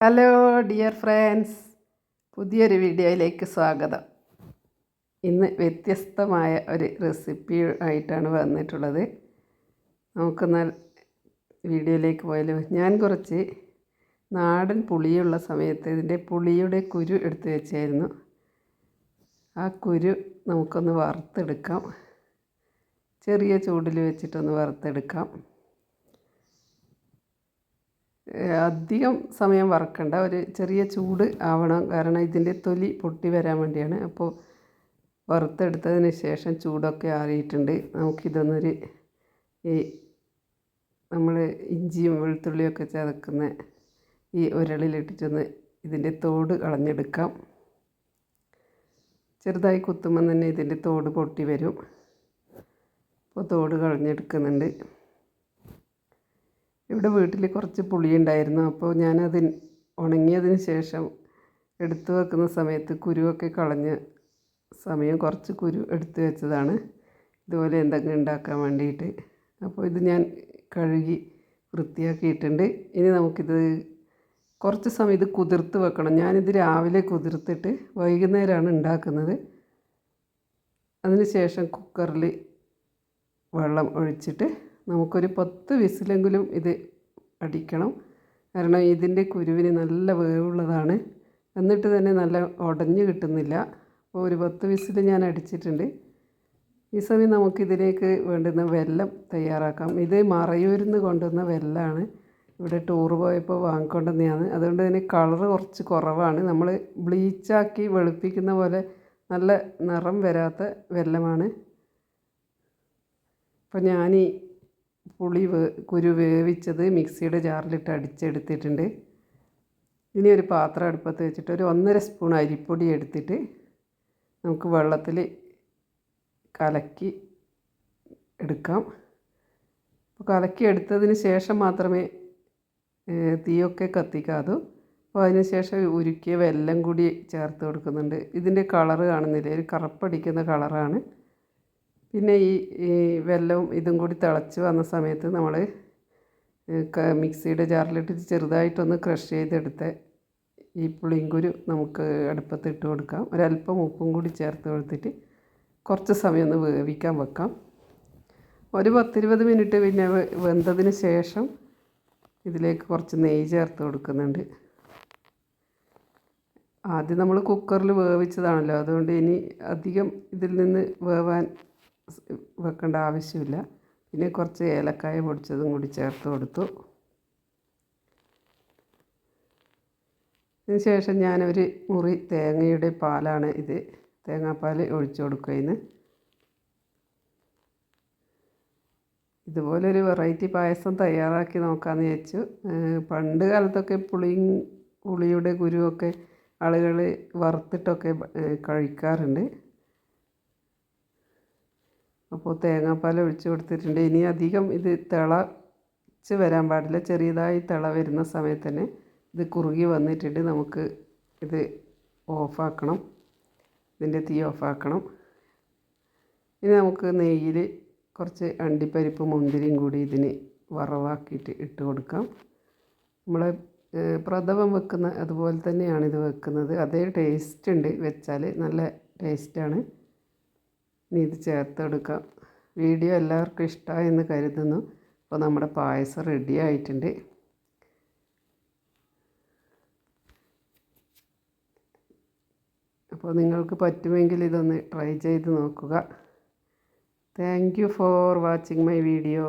Hello dear friends. പുതിയൊരു വീഡിയോയിലേക്ക് സ്വാഗതം. ഇന്ന് വ്യത്യസ്തമായ ഒരു റെസിപ്പി ആയിട്ടാണ് വന്നിട്ടുള്ളത്. നമുക്കൊന്നാൽ വീഡിയോയിലേക്ക് പോയാലോ? ഞാൻ കുറച്ച് നാടൻ പുളിയുള്ള സമയത്ത് ഇതിന്റെ പുളിയുടെ കുരു എടുത്ത് വെച്ചായിരുന്നു. ആ കുരു നമുക്കൊന്ന് വറുത്തെടുക്കാം. ചെറിയ ചൂടിൽ വെച്ചിട്ടൊന്ന് വറുത്തെടുക്കാം. അധികം സമയം വറക്കണ്ട. ഒരു ചെറിയ ചൂട് ആവണം. കാരണം ഇതിന്റെ തൊലി പൊട്ടി വരാൻ വേണ്ടിയാണ്. അപ്പോൾ വറുത്തെടുത്തതിന് ശേഷം ചൂടൊക്കെ ആറിയിട്ടുണ്ട്. നമുക്കിതൊന്നൊരു ഈ നമ്മൾ ഇഞ്ചിയും വെളുത്തുള്ളിയൊക്കെ ചതക്കുന്ന ഈ ഉരളിലിട്ടിട്ടൊന്ന് ഇതിന്റെ തോട് കളഞ്ഞെടുക്കാം. ചെറുതായി കുത്തുമ്പം തന്നെ ഇതിന്റെ തോട് പൊട്ടി വരും. അപ്പോൾ തോട് കളഞ്ഞെടുക്കുന്നുണ്ട്. ഇവിടെ വീട്ടിൽ കുറച്ച് പുളി ഉണ്ടായിരുന്നു അപ്പോൾ ഞാനത് ഉണങ്ങിയതിന് ശേഷം എടുത്തു വെക്കുന്ന സമയത്ത് കുരുവൊക്കെ കളഞ്ഞ് സമയം കുറച്ച് കുരു എടുത്തു വെച്ചതാണ്. ഇതുപോലെ എന്തെങ്കിലും ഉണ്ടാക്കാൻ വേണ്ടിയിട്ട്. അപ്പോൾ ഇത് ഞാൻ കഴുകി വൃത്തിയാക്കിയിട്ടുണ്ട്. ഇനി നമുക്കിത് കുറച്ച് സമയം ഇത് കുതിർത്ത് വെക്കണം. ഞാനിത് രാവിലെ കുതിർത്തിട്ട് വൈകുന്നേരമാണ് ഉണ്ടാക്കുന്നത്. അതിന് ശേഷം കുക്കറിൽ വെള്ളം ഒഴിച്ചിട്ട് നമുക്കൊരു പത്ത് വിസിലെങ്കിലും ഇത് അടിക്കണം. കാരണം ഇതിന്റെ കുരുവിന് നല്ല വേവുള്ളതാണ്. എന്നിട്ട് തന്നെ നല്ല ഉടഞ്ഞു കിട്ടുന്നില്ല. അപ്പോൾ ഒരു പത്ത് വിസിൽ ഞാൻ അടിച്ചിട്ടുണ്ട്. ഈ സമയം നമുക്കിതിലേക്ക് വേണ്ടുന്ന വെല്ലം തയ്യാറാക്കാം. ഇത് മറയൂരിൽ നിന്ന് കൊണ്ടുവന്ന വെല്ലമാണ് ഇവിടെ ടൂർ പോയപ്പോൾ വാങ്ങിക്കൊണ്ടുവന്നെയാണ് അതുകൊണ്ട് തന്നെ കളർ കുറച്ച് കുറവാണ്. നമ്മൾ ബ്ലീച്ചാക്കി വെളുപ്പിക്കുന്ന പോലെ നല്ല നിറം വരാത്ത വെല്ലമാണ്. അപ്പോൾ ഞാൻ പുളി വേ കുരു വേവിച്ചത് മിക്സിയുടെ ജാറിലിട്ട് അടിച്ചെടുത്തിട്ടുണ്ട്. ഇനി ഒരു പാത്രം അടുപ്പത്ത് വെച്ചിട്ട് ഒരു ഒന്നര സ്പൂൺ അരിപ്പൊടി എടുത്തിട്ട് നമുക്ക് വെള്ളത്തിൽ കലക്കി എടുക്കാം. അപ്പോൾ കലക്കി എടുത്തതിന് ശേഷം മാത്രമേ തീയൊക്കെ കത്തിക്കാതൂ അപ്പോൾ അതിന് ശേഷം ഉരുക്കിയ വെല്ലം കൂടി ചേർത്ത് കൊടുക്കുന്നുണ്ട്. ഇതിന്റെ കളറ് കാണുന്നില്ലേ? ഒരു കറുപ്പടിക്കുന്ന കളറാണ്. പിന്നെ ഈ വെല്ലവും ഇതും കൂടി തിളച്ച് വന്ന സമയത്ത് നമ്മൾ മിക്സിയുടെ ജാറിലിട്ട് ചെറുതായിട്ടൊന്ന് ക്രഷ് ചെയ്തെടുത്ത ഈ പുളിങ്കുരു നമുക്ക് അടുപ്പത്തിട്ട് കൊടുക്കാം. ഒരല്പം ഉപ്പും കൂടി ചേർത്ത് കൊടുത്തിട്ട് കുറച്ച് സമയം ഒന്ന് വേവിക്കാൻ വെക്കാം. ഒരു പത്തിരുപത് മിനിറ്റ് പിന്നെ വെന്തതിന് ശേഷം ഇതിലേക്ക് കുറച്ച് നെയ്യ് ചേർത്ത് കൊടുക്കുന്നുണ്ട്. ആദ്യം നമ്മൾ കുക്കറിൽ വേവിച്ചതാണല്ലോ. അതുകൊണ്ട് ഇനി അധികം ഇതിൽ നിന്ന് വേവാൻ വെക്കേണ്ട ആവശ്യമില്ല. പിന്നെ കുറച്ച് ഏലക്കായ പൊടിച്ചതും കൂടി ചേർത്ത് കൊടുത്തു. ശേഷം ഞാനൊരു മുറി തേങ്ങയുടെ പാലാണ് ഇത്. തേങ്ങാപ്പാൽ ഒഴിച്ചു കൊടുക്കുന്നതിന് ഇതുപോലൊരു വെറൈറ്റി പായസം തയ്യാറാക്കി നോക്കാമെന്ന് വിചാരിച്ചു. പണ്ട് കാലത്തൊക്കെ പുളി പുളിയുടെ കുരുവൊക്കെ ആളുകൾ വറുത്തിട്ടൊക്കെ കഴിക്കാറുണ്ട്. അപ്പോൾ തേങ്ങാപ്പാൽ ഒഴിച്ച് കൊടുത്തിട്ടുണ്ട്. ഇനി അധികം ഇത് തിളച്ച് വരാൻ പാടില്ല. ചെറിയതായി തിള വരുന്ന സമയത്ത് തന്നെ ഇത് കുറുകി വന്നിട്ടുണ്ട്. നമുക്ക് ഇത് ഓഫാക്കണം. ഇതിന്റെ തീ ഓഫാക്കണം. ഇനി നമുക്ക് നെയ്യിൽ കുറച്ച് അണ്ടിപ്പരിപ്പ് മുന്തിരിയും കൂടി ഇതിന് വറവാക്കിയിട്ട് ഇട്ട് കൊടുക്കാം. നമ്മൾ പ്രഥമം വെക്കുന്ന അതുപോലെ തന്നെയാണ് ഇത് വെക്കുന്നത്. അതേ ടേസ്റ്റ് ഉണ്ട് വെച്ചാൽ നല്ല ടേസ്റ്റാണ്. ഇനി ഇത് ചേർത്തെടുക്കാം. വീഡിയോ എല്ലാവർക്കും ഇഷ്ടമായെന്ന് കരുതുന്നു. അപ്പോൾ നമ്മുടെ പായസം റെഡി ആയിട്ടുണ്ട്. അപ്പോൾ നിങ്ങൾക്ക് പറ്റുമെങ്കിൽ ഇതൊന്ന് ട്രൈ ചെയ്ത് നോക്കുക. Thank you for watching my video